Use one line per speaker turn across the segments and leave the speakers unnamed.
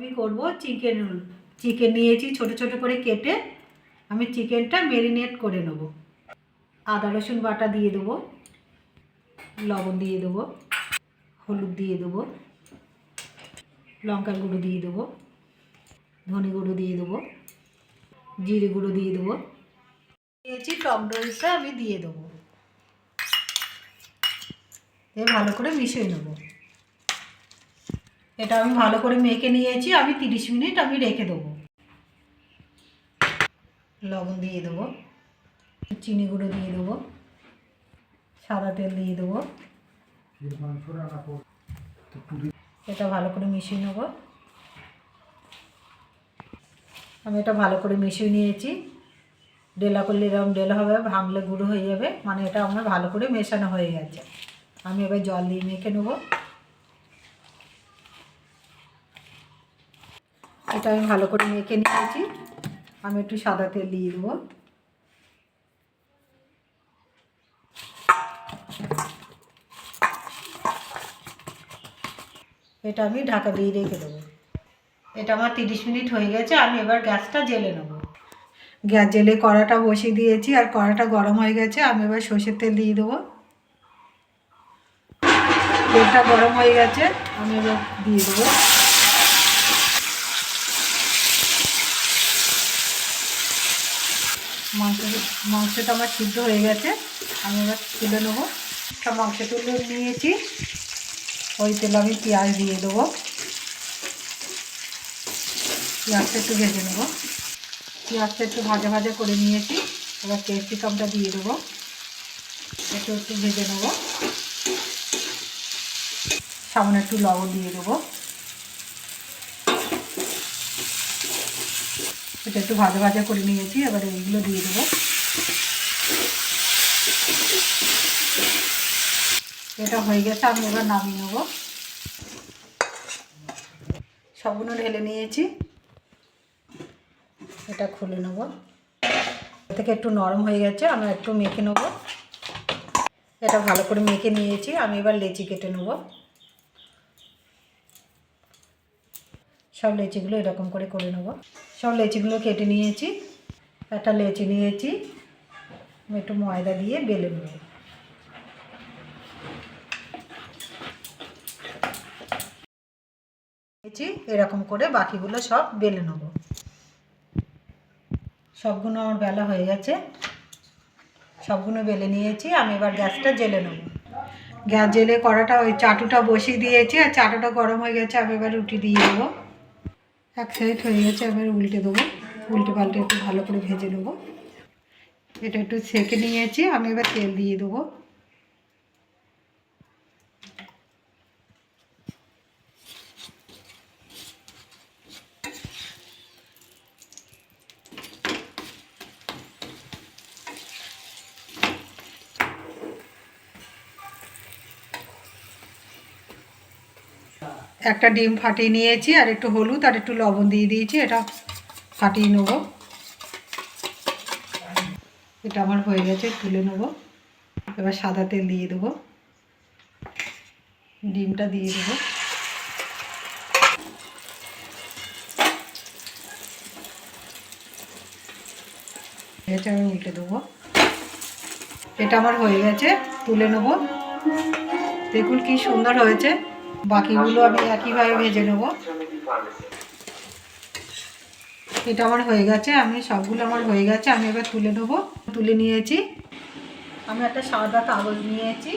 আমি করব chicken roll chicken নিয়েছি ছোট ছোট করে কেটে আমি চিকেনটা ম্যারিনেট করে নেব। আদা, রসুন বাটা দিয়ে দেবো, লবণ দিয়ে দেবো, হলুদ দিয়ে দেবো, লঙ্কার গুঁড়ো দিয়ে দেবো, ধনে গুঁড়ো দিয়ে দেবো, জিরে গুঁড়ো দিয়ে দেবো। দিয়েছি টক আমি দিয়ে দেবো। ভালো করে মিশিয়ে নেব। এটা আমি ভালো করে মেখে নিয়েছি, আমি তিরিশ মিনিট আমি রেখে দেবো। লবণ দিয়ে দেবো, চিনি গুঁড়ো দিয়ে দেবো, সাদা তেল দিয়ে দেবো। এটা ভালো করে মিশিয়ে নেব। আমি এটা ভালো করে মিশিয়ে নিয়েছি। ডেলা করলে এরকম ডেলা হবে, ভাঙলে গুঁড়ো হয়ে যাবে। মানে এটা আমার ভালো করে মেশানো হয়ে গেছে। আমি এবার জল দিয়ে মেখে নেব। এটা আমি ভালো করে মেখে নিয়েছি। আমি একটু সাদা তেল দিয়ে দেবো। এটা আমি ঢাকা দিয়ে রেখে দেবো। এটা আমার তিরিশ মিনিট হয়ে গেছে, আমি এবার গ্যাসটা জেলে নেব। গ্যাস জেলে কড়াটা বসিয়ে দিয়েছি, আর কড়াটা গরম হয়ে গেছে, আমি এবার সর্ষের তেল দিয়ে দেবো। তেলটা গরম হয়ে গেছে, আমি এবার দিয়ে দেবো মাংস মাংসটা আমার সিদ্ধ হয়ে গেছে। আমি এবার তুলে নেব। মাংস তুলে নিয়েছি। ওই তেলে আমি পেঁয়াজ দিয়ে দেবো। পেঁয়াজটা একটু ভেজে নেব। পেঁয়াজটা একটু ভাজা ভাজা করে নিয়েছি। এবার ক্যাপসিকামটা দিয়ে দেবো। একটু একটু ভেজে নেব। সামনে একটু লবণ দিয়ে দেবো। এটা একটু ভাজা ভাজা করে নিয়েছি। এবার এইগুলো দিয়ে দেবো। এটা হয়ে গেছে, আমি এবার নামিয়ে নেব। সবগুলো ঢেলে নিয়েছি। এটা খুলে নেব। থেকে একটু নরম হয়ে গেছে, আমি একটু মেখে নেব। এটা ভালো করে মেখে নিয়েছি, আমি এবার লেচি কেটে নেব। সব লেচিগুলো এরকম করে করে নেব। সব লেচিগুলো কেটে নিয়েছি, একটা লেচি নিয়েছি। আমি একটু ময়দা দিয়ে বেলে নেব নিয়েছি এরকম করে বাকিগুলো সব বেলে নেব। সবগুলো আমার বেলা হয়ে গেছে। সবগুলো বেলে নিয়েছি, আমি এবার গ্যাসটা জেলে নেব। গ্যাস জেলে কড়াটা, ওই চাটুটা বসিয়ে দিয়েছি, আর চাটুটা গরম হয়ে গেছে, আমি এবার রুটি দিয়ে দেবো। এক সাইড হয়ে গেছে, এবার উল্টে দেবো। উল্টে পাল্টে একটু ভালো করে ভেজে নেব। এটা একটু সেকে নিয়েছি, আমি এবার তেল দিয়ে দেবো। একটা ডিম ফাটিয়ে নিয়েছি, আর একটু হলুদ আর একটু লবণ দিয়ে দিয়েছি, এটা ফাটিয়ে নেব। এটা আমার হয়ে গেছে, তুলে নেব। এবার সাদা তেল দিয়ে দেবো। ডিমটা দিয়ে দেবো। আমি উল্টে দেবো। এটা আমার হয়ে গেছে, তুলে নেব। দেখুন কি সুন্দর হয়েছে। বাকিগুলো আমি একইভাবে ভেজে নেব। এটা আমার হয়ে গেছে, আমি সবগুলো আমার হয়ে গেছে, আমি এবার তুলে নেব। তুলে নিয়েছি। আমি একটা সাদা কাগজ নিয়েছি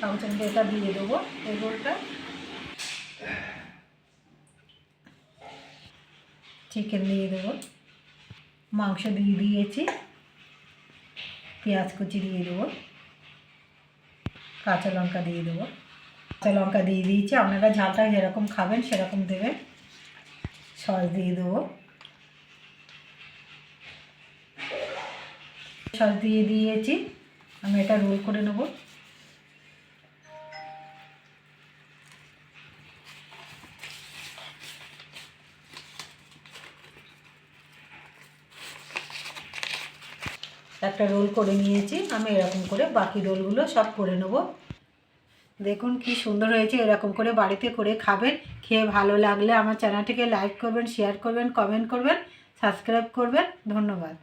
কাগজের এটা দিয়ে দেবো এগুলোটা চিকেন দিয়ে দেবো। মাংস দিয়ে দিয়েছি। পেঁয়াজ কুচি দিয়ে দেবো। কাঁচা লঙ্কা দিয়ে দেবো। কাঁচা লঙ্কা দিয়ে দিয়েছি, আপনারা ঝালটা যেরকম খাবেন সেরকম দেবেন। সস দিয়ে দেবো। সস দিয়ে দিয়েছি। আমি এটা রোল করে নেব। একটা রোল করে নিয়েছি। আমি এরকম করে বাকি রোলগুলো সব করে নেব। দেখুন কি সুন্দর হয়েছে, এরকম করে বাড়িতে করে খাবেন। খেয়ে ভালো লাগলে আমার চ্যানেলটিকে লাইক করবেন শেয়ার করবেন কমেন্ট করবেন সাবস্ক্রাইব করবেন। ধন্যবাদ।